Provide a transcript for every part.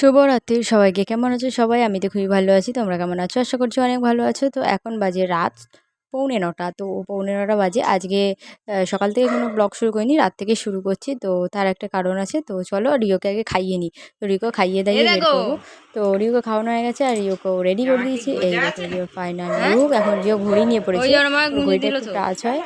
শুভরাত্রি সবাইকে। কেমন আছো সবাই? আমি তো খুবই ভালো আছি, তোমরা কেমন আছো? আশা করছি অনেক ভালো আছো। তো এখন বাজে রাত। পৌনে নটা। তো পৌনে নটা বাজে। আজকে সকাল থেকে কোনো ব্লগ শুরু করিনি রাত থেকে শুরু করছি। তো তার একটা কারণ আছে। তো চলো রিওকে আগে খাইয়ে নিই। তো রিওকে খাইয়ে দাইয়ে তো রিওকে খাওয়ানো হয়ে গেছে আর রিওকে রেডি করে দিয়েছি। এই রিও ফাইনাল লুক এখন রিও ঘড়ি নিয়ে পড়েছে। ঘড়িটা একটু টাচ হয়।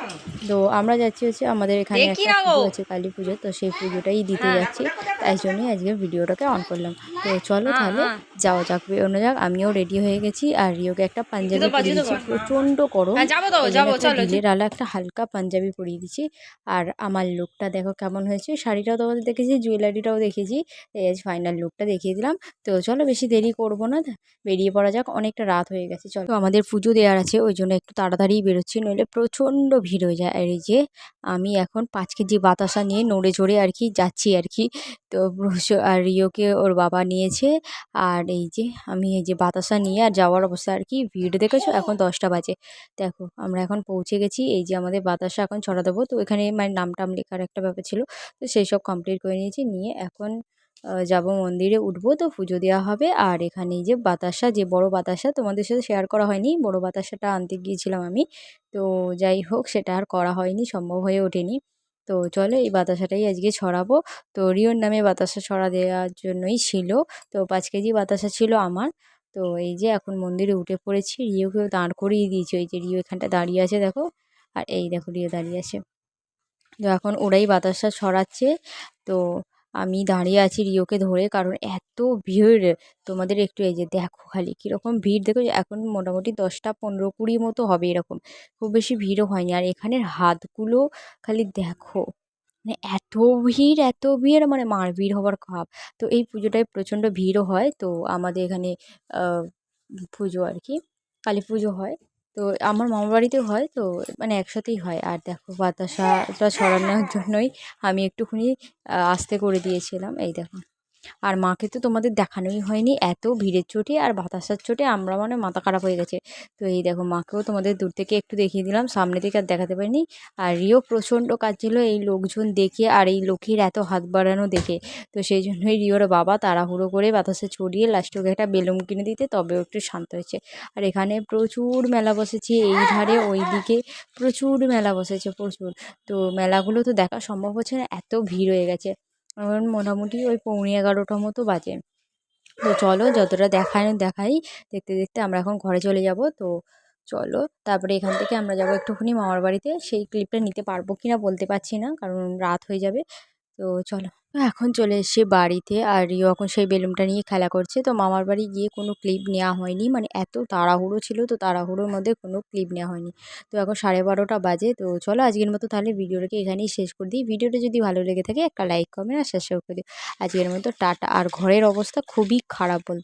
তো আমরা যাচ্ছি হচ্ছে আমাদের এখানে একটা পুজো আছে কালী পুজো। তো সেই পুজোটাই দিতে যাচ্ছি। তাই জন্যই আজকে ভিডিওটাকে অন করলাম। তো চলো তাহলে যাওয়া যাক অন্য যাক। আমিও রেডি হয়ে গেছি। আর রিওকে একটা পাঞ্জাবি দিচ্ছি প্রচণ্ড গরম। যাব তো যাব চলো ঢিলের আলা একটা হালকা পাঞ্জাবি পরিয়ে দিচ্ছি আর আমার লুকটা দেখো কেমন হয়েছে শাড়িটাও তোমাদের দেখেছি জুয়েলারিটাও দেখেছি। এই আজ ফাইনাল লুকটা দেখিয়ে দিলাম। তো চলো বেশি দেরি করব না বেরিয়ে পড়া যাক অনেকটা রাত হয়ে গেছে চলো। আমাদের পুজো দেওয়ার আছে ওই জন্য একটু তাড়াতাড়ি বেরোচ্ছি নইলে প্রচণ্ড ভিড় হয়ে যায়। আর এই যে আমি এখন পাঁচ কেজি বাতাসা নিয়ে নড়ে চড়ে আর কি যাচ্ছি আর কি। তো আর রিওকে ওর বাবা নিয়েছে আর এই যে আমি এই যে বাতাসা নিয়ে আর যাওয়ার অবস্থা আর কি ভিড় দেখেছ? এখন দশটা বাজে। দেখো আমরা এখন পৌঁছে গেছি। এই যে আমাদের বাতাসা এখন ছড়া দেবো তো এখানে মানে নাম টাম লেখার একটা ব্যাপার ছিল। তো সেই সব কমপ্লিট করে নিয়েছি। নিয়ে এখন যাব মন্দিরে উঠবো। তো পুজো দেওয়া হবে। আর এখানে যে বাতাসা, যে বড় বাতাসা তোমাদের সাথে শেয়ার করা হয়নি। বড় বাতাসাটা আনতে গিয়েছিলাম আমি। তো যাই হোক, সেটা আর করা হয়নি, সম্ভব হয়ে ওঠেনি। তো চলো এই বাতাসাটাই আজকে ছড়াবো। তো রিওর নামে বাতাসা ছড়া দেওয়ার জন্যই ছিল। তো পাঁচ কেজি বাতাসা ছিল আমার। তো এই যে এখন মন্দিরে উঠে পড়েছি, রিওকেও দাঁড় করিয়ে দিয়েছি। ওই যে রিও এখানটা দাঁড়িয়ে আছে, দেখো। আর এই দেখো রিও দাঁড়িয়ে আছে। তো এখন ওরাই বাতাসটা ছড়াচ্ছে। তো আমি দাঁড়িয়ে আছি রিওকে ধরে, কারণ এত ভিড় তোমাদের একটু এই যে দেখো খালি কীরকম ভিড়। দেখো এখন মোটামুটি দশটা পনেরো কুড়ি মতো হবে এরকম। খুব বেশি ভিড়ও হয়নি। আর এখানের হাতগুলো খালি দেখো। মানে এত ভিড় এত ভিড় মানে মার ভিড় হওয়ার খাপ। তো এই পুজোটায় প্রচণ্ড ভিড়ও হয়। তো আমাদের এখানে পুজো আর কি, কালী পুজো হয়। তো আমার মামার বাড়িতেও হয়। তো মানে একসাথেই হয়। আর দেখো বাতাসাটা ছড়ানোর জন্যই আমি একটুখানি আস্তে করে দিয়েছিলাম। এই দেখো। আর মাকে তো তোমাদের দেখানোই হয়নি। এত ভিড়ের চোটে আর বাতাসার চোটে আমরা মানে মাথা খারাপ হয়ে গেছে। তো এই দেখো, মাকেও তোমাদের দূর থেকে একটু দেখিয়ে দিলাম, সামনে থেকে আর দেখাতে পারিনি। আর রিও প্রচণ্ড কাজ ছিল এই লোকজন দেখে আর এই লোকের এত হাত বাড়ানো দেখে। তো সেই জন্যই রিওর বাবা তাড়াহুড়ো করে বাতাসে ছড়িয়ে লাস্টে ওকে একটা বেলুন কিনে দিতে, তবেও একটু শান্ত হয়েছে। আর এখানে প্রচুর মেলা বসেছে, এই ধারে ওই দিকে প্রচুর মেলা বসেছে, প্রচুর। তো মেলাগুলো তো দেখা সম্ভব হচ্ছে না, এত ভিড় হয়ে গেছে। মোটামুটি ওই পৌনে এগারোটা মতো বাজে। তো চলো যতটা দেখায় দেখাই, দেখতে দেখতে আমরা এখন ঘরে চলে যাব। তো চলো, তারপরে এখান থেকে আমরা যাব একটুখানি মামার বাড়িতে। সেই ক্লিপটা নিতে পারব কি না বলতে পারছি না, কারণ রাত হয়ে যাবে। তো চলো। এখন চলে এসেছি বাড়িতে আর রিও এখন সেই বেলুনটা নিয়ে খেলা করছে। তো মামার বাড়ি গিয়ে কোনো ক্লিপ নেওয়া হয়নি। মানে এত তাড়াহুড়ো ছিল তো তাড়াহুড়োর মধ্যে কোনো ক্লিপ নেওয়া হয়নি। তো এখন সাড়ে বারোটা বাজে। তো চলো আজকের মতো তাহলে ভিডিওটাকে এখানেই শেষ করে দিই। ভিডিওটা যদি ভালো লেগে থাকে একটা লাইক, কমেন্ট আর শেষ করে দিই আজকের মতো টাটা। আর ঘরের অবস্থা খুবই খারাপ বলতে